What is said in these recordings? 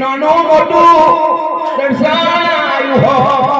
નાનું મોટું દર્શન આવ્યું હોય.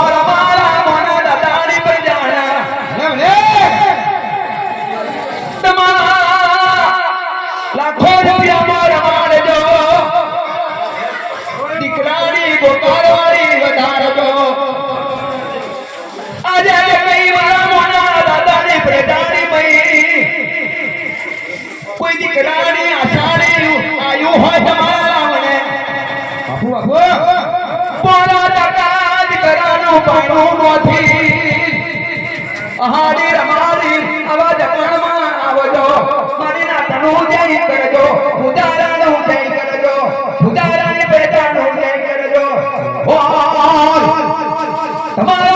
પાડું મોથી. હાડી રમાડી આવા જમણમાં આવજો. મારી નાતનું જય કરજો. ઉદારાનું જય કરજો. ઉદારાની બેટાનું જય કરજો. ઓ તમારા